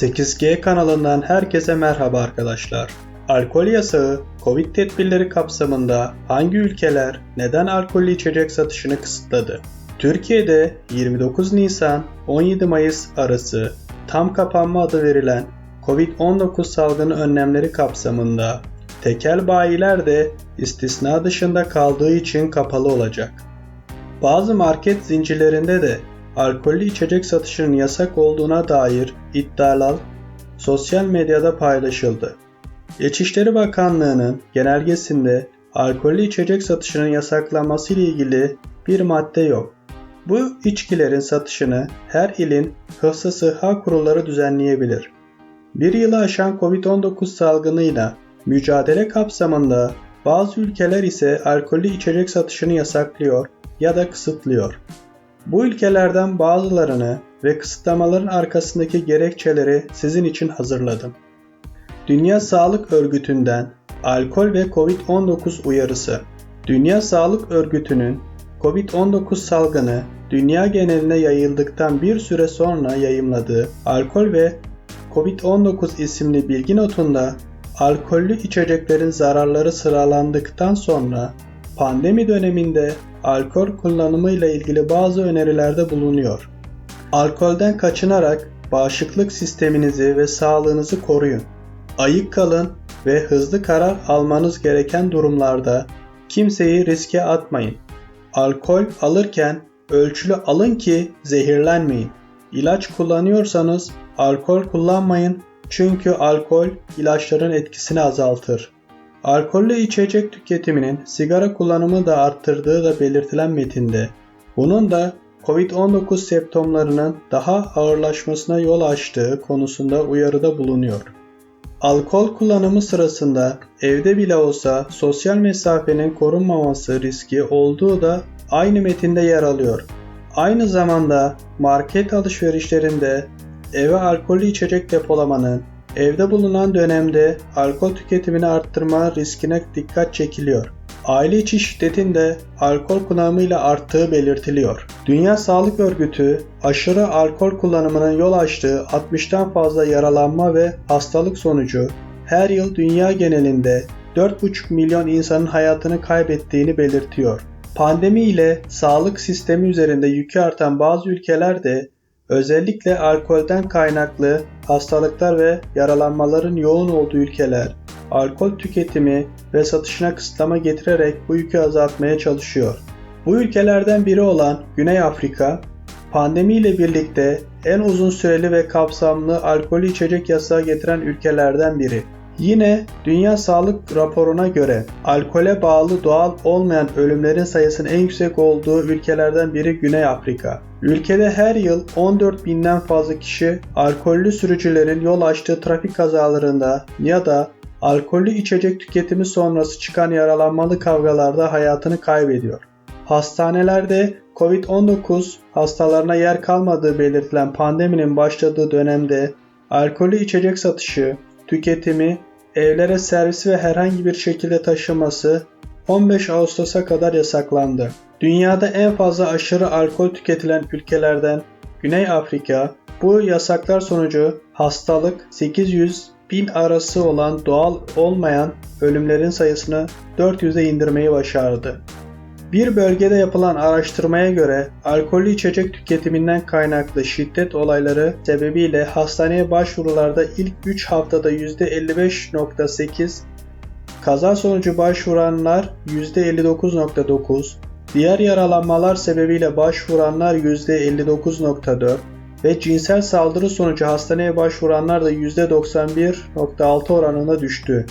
8G kanalından herkese merhaba arkadaşlar. Alkol yasağı, Covid tedbirleri kapsamında hangi ülkeler neden alkollü içecek satışını kısıtladı? Türkiye'de 29 Nisan 17 Mayıs arası tam kapanma adı verilen Covid-19 salgını önlemleri kapsamında tekel bayiler de istisna dışında kaldığı için kapalı olacak. Bazı market zincirlerinde de alkollü içecek satışının yasak olduğuna dair iddialar sosyal medyada paylaşıldı. İçişleri Bakanlığı'nın genelgesinde alkollü içecek satışının yasaklanması ile ilgili bir madde yok. Bu içkilerin satışını her ilin hıfzı sıhha kurulları düzenleyebilir. Bir yılı aşan Covid-19 salgınıyla mücadele kapsamında bazı ülkeler ise alkollü içecek satışını yasaklıyor ya da kısıtlıyor. Bu ülkelerden bazılarını ve kısıtlamaların arkasındaki gerekçeleri sizin için hazırladım. Dünya Sağlık Örgütü'nden alkol ve COVID-19 uyarısı. Dünya Sağlık Örgütü'nün COVID-19 salgını dünya geneline yayıldıktan bir süre sonra yayımladığı alkol ve COVID-19 isimli bilgi notunda alkollü içeceklerin zararları sıralandıktan sonra pandemi döneminde alkol kullanımı ile ilgili bazı önerilerde bulunuyor. Alkolden kaçınarak bağışıklık sisteminizi ve sağlığınızı koruyun. Ayık kalın ve hızlı karar almanız gereken durumlarda kimseyi riske atmayın. Alkol alırken ölçülü alın ki zehirlenmeyin. İlaç kullanıyorsanız alkol kullanmayın çünkü alkol ilaçların etkisini azaltır. Alkollü içecek tüketiminin sigara kullanımı da arttırdığı da belirtilen metinde. Bunun da COVID-19 semptomlarının daha ağırlaşmasına yol açtığı konusunda uyarıda bulunuyor. Alkol kullanımı sırasında evde bile olsa sosyal mesafenin korunmaması riski olduğu da aynı metinde yer alıyor. Aynı zamanda market alışverişlerinde eve alkollü içecek depolamanın Evde bulunan dönemde alkol tüketimini arttırma riskine dikkat çekiliyor. Aile içi şiddetin de alkol kullanımıyla arttığı belirtiliyor. Dünya Sağlık Örgütü aşırı alkol kullanımının yol açtığı 60'tan fazla yaralanma ve hastalık sonucu her yıl dünya genelinde 4,5 milyon insanın hayatını kaybettiğini belirtiyor. Pandemi ile sağlık sistemi üzerinde yükü artan bazı ülkeler de Özellikle alkolden kaynaklı hastalıklar ve yaralanmaların yoğun olduğu ülkeler alkol tüketimi ve satışına kısıtlama getirerek bu yükü azaltmaya çalışıyor. Bu ülkelerden biri olan Güney Afrika, pandemi ile birlikte en uzun süreli ve kapsamlı alkolü içecek yasağı getiren ülkelerden biri. Yine Dünya Sağlık raporuna göre alkole bağlı doğal olmayan ölümlerin sayısının en yüksek olduğu ülkelerden biri Güney Afrika. Ülkede her yıl 14 binden fazla kişi alkollü sürücülerin yol açtığı trafik kazalarında ya da alkollü içecek tüketimi sonrası çıkan yaralanmalı kavgalarda hayatını kaybediyor. Hastanelerde Covid-19 hastalarına yer kalmadığı belirtilen pandeminin başladığı dönemde alkollü içecek satışı, tüketimi evlere servis ve herhangi bir şekilde taşıması 15 Ağustos'a kadar yasaklandı. Dünyada en fazla aşırı alkol tüketilen ülkelerden Güney Afrika bu yasaklar sonucu hastalık 800 bin arası olan doğal olmayan ölümlerin sayısını 400'e indirmeyi başardı. Bir bölgede yapılan araştırmaya göre alkollü içecek tüketiminden kaynaklı şiddet olayları sebebiyle hastaneye başvurularda ilk 3 haftada %55.8, kaza sonucu başvuranlar %59.9, diğer yaralanmalar sebebiyle başvuranlar %59.4 ve cinsel saldırı sonucu hastaneye başvuranlar da %91.6 oranında düştü.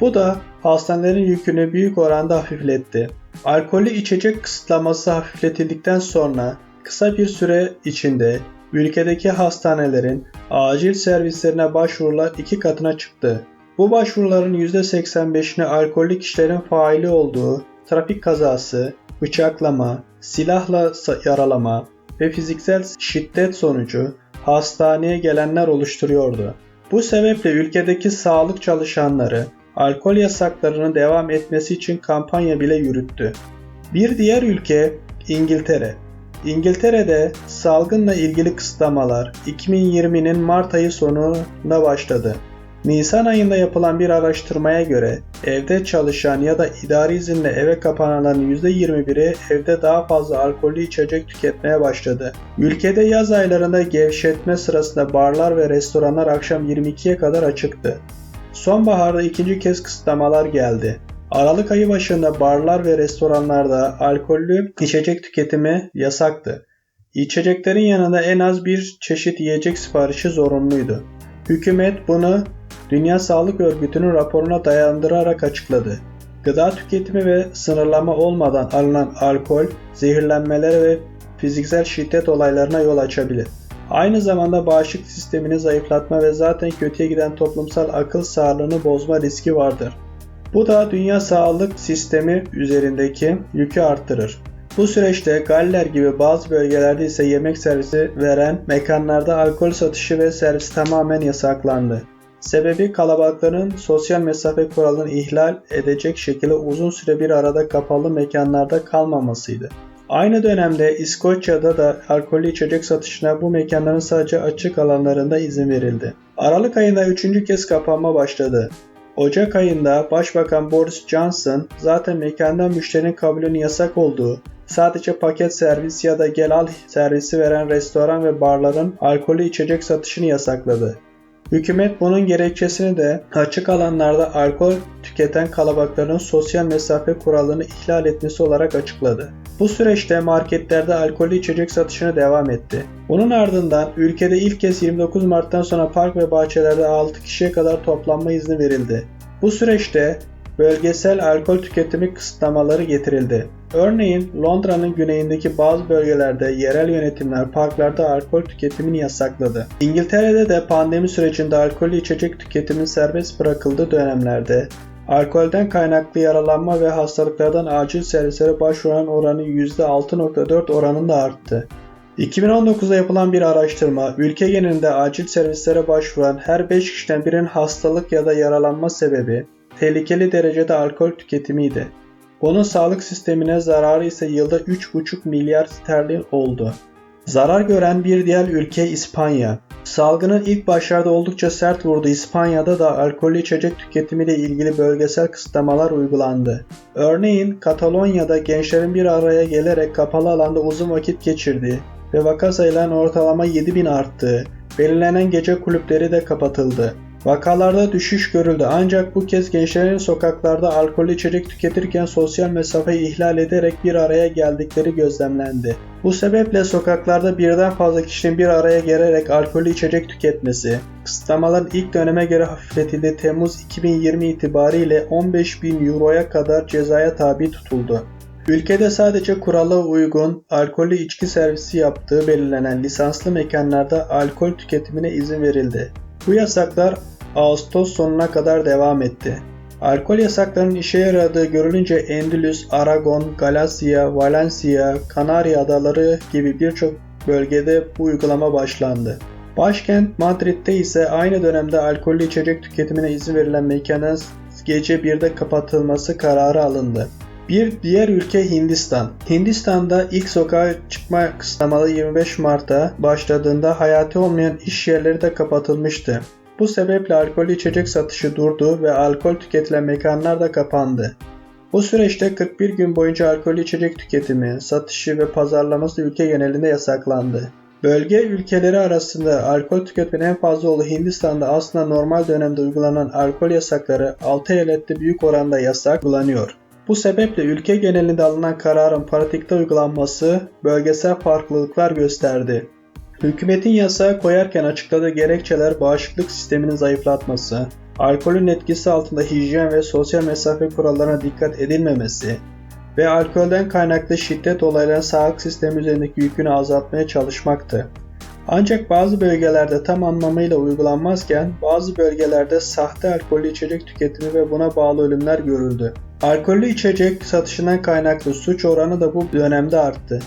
Bu da hastanelerin yükünü büyük oranda hafifletti. Alkollü içecek kısıtlaması hafifletildikten sonra kısa bir süre içinde ülkedeki hastanelerin acil servislerine başvurular iki katına çıktı. Bu başvuruların %85'ini alkollü kişilerin faili olduğu trafik kazası, bıçaklama, silahla yaralama ve fiziksel şiddet sonucu hastaneye gelenler oluşturuyordu. Bu sebeple ülkedeki sağlık çalışanları alkol yasaklarının devam etmesi için kampanya bile yürüttü. Bir diğer ülke İngiltere. İngiltere'de salgınla ilgili kısıtlamalar 2020'nin Mart ayı sonunda başladı. Nisan ayında yapılan bir araştırmaya göre evde çalışan ya da idari izinle eve kapananların %21'i evde daha fazla alkollü içecek tüketmeye başladı. Ülkede yaz aylarında gevşetme sırasında barlar ve restoranlar akşam 22'ye kadar açıktı. Sonbaharda ikinci kez kısıtlamalar geldi. Aralık ayı başında barlar ve restoranlarda alkollü içecek tüketimi yasaktı. İçeceklerin yanında en az bir çeşit yiyecek siparişi zorunluydu. Hükümet bunu Dünya Sağlık Örgütü'nün raporuna dayandırarak açıkladı. Gıda tüketimi ve sınırlama olmadan alınan alkol, zehirlenmelere ve fiziksel şiddet olaylarına yol açabilir. Aynı zamanda bağışıklık sistemini zayıflatma ve zaten kötüye giden toplumsal akıl sağlığını bozma riski vardır. Bu da dünya sağlık sistemi üzerindeki yükü arttırır. Bu süreçte Galler gibi bazı bölgelerde ise yemek servisi veren mekanlarda alkol satışı ve servisi tamamen yasaklandı. Sebebi kalabalıkların sosyal mesafe kuralını ihlal edecek şekilde uzun süre bir arada kapalı mekanlarda kalmamasıydı. Aynı dönemde İskoçya'da da alkollü içecek satışına bu mekanların sadece açık alanlarında izin verildi. Aralık ayında üçüncü kez kapanma başladı. Ocak ayında Başbakan Boris Johnson zaten mekandan müşterinin kabulünün yasak olduğu, sadece paket servis ya da gel al servisi veren restoran ve barların alkolü içecek satışını yasakladı. Hükümet bunun gerekçesini de açık alanlarda alkol tüketen kalabalıkların sosyal mesafe kuralını ihlal etmesi olarak açıkladı. Bu süreçte marketlerde alkollü içecek satışına devam etti. Bunun ardından ülkede ilk kez 29 Mart'tan sonra park ve bahçelerde 6 kişiye kadar toplanma izni verildi. Bu süreçte bölgesel alkol tüketimi kısıtlamaları getirildi. Örneğin Londra'nın güneyindeki bazı bölgelerde yerel yönetimler parklarda alkol tüketimini yasakladı. İngiltere'de de pandemi sürecinde alkollü içecek tüketiminin serbest bırakıldığı dönemlerde alkolden kaynaklı yaralanma ve hastalıklardan acil servislere başvuran oranı %6.4 oranında arttı. 2019'da yapılan bir araştırma, ülke genelinde acil servislere başvuran her 5 kişiden birinin hastalık ya da yaralanma sebebi tehlikeli derecede alkol tüketimiydi. Bunun sağlık sistemine zararı ise yılda 3,5 milyar sterlin oldu. Zarar gören bir diğer ülke İspanya. Salgının ilk başlarda oldukça sert vurdu. İspanya'da da alkollü içecek tüketimiyle ilgili bölgesel kısıtlamalar uygulandı. Örneğin Katalonya'da gençlerin bir araya gelerek kapalı alanda uzun vakit geçirdiği ve vaka sayılarının ortalama 7000 arttığı, belirlenen gece kulüpleri de kapatıldı. Vakalarda düşüş görüldü ancak bu kez gençlerin sokaklarda alkollü içecek tüketirken sosyal mesafeyi ihlal ederek bir araya geldikleri gözlemlendi. Bu sebeple sokaklarda birden fazla kişinin bir araya gelerek alkollü içecek tüketmesi, kısıtlamaların ilk döneme göre hafifletildi Temmuz 2020 itibariyle 15 bin euroya kadar cezaya tabi tutuldu. Ülkede sadece kurala uygun alkollü içki servisi yaptığı belirlenen lisanslı mekanlarda alkol tüketimine izin verildi. Bu yasaklar Ağustos sonuna kadar devam etti. Alkol yasaklarının işe yaradığı görülünce Endülüs, Aragon, Galacia, Valencia, Kanarya Adaları gibi birçok bölgede bu uygulama başlandı. Başkent Madrid'de ise aynı dönemde alkollü içecek tüketimine izin verilen mekanın gece 1'de kapatılması kararı alındı. Bir diğer ülke Hindistan. Hindistan'da ilk sokağa çıkma kısıtlamaları 25 Mart'ta başladığında hayati olmayan iş yerleri de kapatılmıştı. Bu sebeple alkollü içecek satışı durdu ve alkol tüketilen mekanlar da kapandı. Bu süreçte 41 gün boyunca alkollü içecek tüketimi, satışı ve pazarlaması ülke genelinde yasaklandı. Bölge ülkeleri arasında alkol tüketmenin en fazla olduğu Hindistan'da aslında normal dönemde uygulanan alkol yasakları 6 eyalette büyük oranda yasak uygulanıyor. Bu sebeple ülke genelinde alınan kararın pratikte uygulanması bölgesel farklılıklar gösterdi. Hükümetin yasağı koyarken açıkladığı gerekçeler bağışıklık sisteminin zayıflatması, alkolün etkisi altında hijyen ve sosyal mesafe kurallarına dikkat edilmemesi ve alkolden kaynaklı şiddet olaylarının sağlık sistemi üzerindeki yükünü azaltmaya çalışmaktı. Ancak bazı bölgelerde tam anlamıyla uygulanmazken bazı bölgelerde sahte alkollü içecek tüketimi ve buna bağlı ölümler görüldü. Alkollü içecek satışından kaynaklı suç oranı da bu dönemde arttı.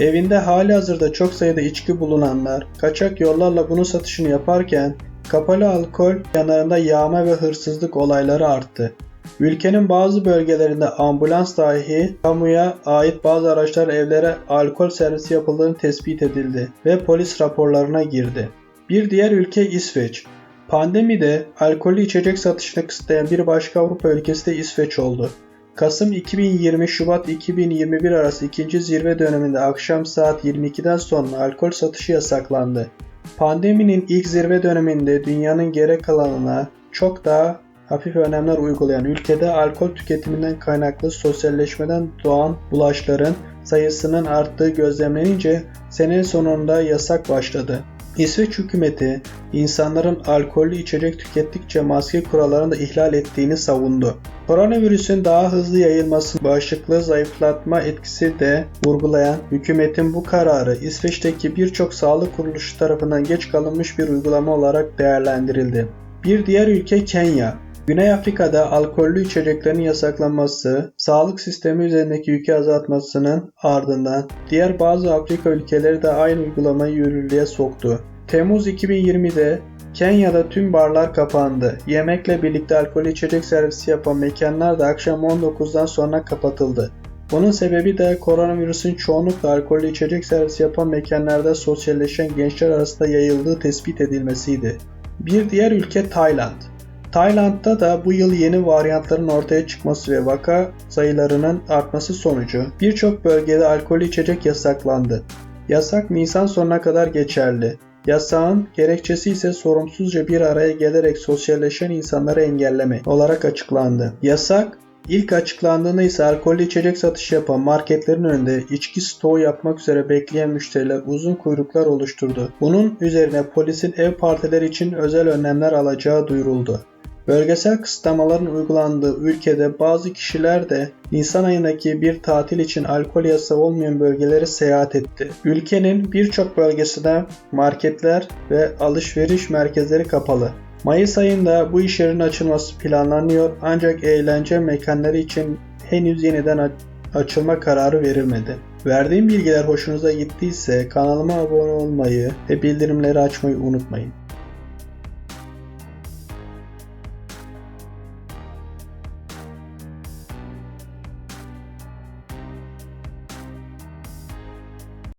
Evinde hali hazırda çok sayıda içki bulunanlar kaçak yollarla bunun satışını yaparken kapalı alkol yanlarında yağma ve hırsızlık olayları arttı. Ülkenin bazı bölgelerinde ambulans dahi kamuya ait bazı araçlar evlere alkol servisi yapıldığını tespit edildi ve polis raporlarına girdi. Bir diğer ülke İsveç. Pandemide alkollü içecek satışını kısıtlayan bir başka Avrupa ülkesi de İsveç oldu. Kasım 2020 Şubat 2021 arası ikinci zirve döneminde akşam saat 22'den sonra alkol satışı yasaklandı. Pandeminin ilk zirve döneminde dünyanın geri kalanına çok daha hafif önlemler uygulayan ülkede alkol tüketiminden kaynaklı sosyalleşmeden doğan bulaşların sayısının arttığı gözlemlenince sene sonunda yasak başladı. İsveç hükümeti insanların alkollü içecek tükettikçe maske kurallarını da ihlal ettiğini savundu. Koronavirüsün daha hızlı yayılması bağışıklığı zayıflatma etkisi de vurgulayan hükümetin bu kararı İsveç'teki birçok sağlık kuruluşu tarafından geç kalınmış bir uygulama olarak değerlendirildi. Bir diğer ülke Kenya. Güney Afrika'da alkollü içeceklerin yasaklanması, sağlık sistemi üzerindeki yükü azaltmasının ardından diğer bazı Afrika ülkeleri de aynı uygulamayı yürürlüğe soktu. Temmuz 2020'de Kenya'da tüm barlar kapandı. Yemekle birlikte alkollü içecek servisi yapan mekanlar da akşam 19'dan sonra kapatıldı. Bunun sebebi de koronavirüsün çoğunlukla alkollü içecek servisi yapan mekanlarda sosyalleşen gençler arasında yayıldığı tespit edilmesiydi. Bir diğer ülke Tayland. Tayland'da da bu yıl yeni varyantların ortaya çıkması ve vaka sayılarının artması sonucu birçok bölgede alkollü içecek yasaklandı. Yasak Nisan sonuna kadar geçerli. Yasağın gerekçesi ise sorumsuzca bir araya gelerek sosyalleşen insanları engelleme olarak açıklandı. Yasak İlk açıklandığında ise alkollü içecek satışı yapan marketlerin önünde içki stoğu yapmak üzere bekleyen müşteriler uzun kuyruklar oluşturdu. Bunun üzerine polisin ev partileri için özel önlemler alacağı duyuruldu. Bölgesel kısıtlamaların uygulandığı ülkede bazı kişiler de Nisan ayındaki bir tatil için alkol yasağı olmayan bölgelere seyahat etti. Ülkenin birçok bölgesinde marketler ve alışveriş merkezleri kapalı. Mayıs ayında bu iş yerinin açılması planlanıyor ancak eğlence mekanları için henüz yeniden açılma kararı verilmedi. Verdiğim bilgiler hoşunuza gittiyse kanalıma abone olmayı ve bildirimleri açmayı unutmayın.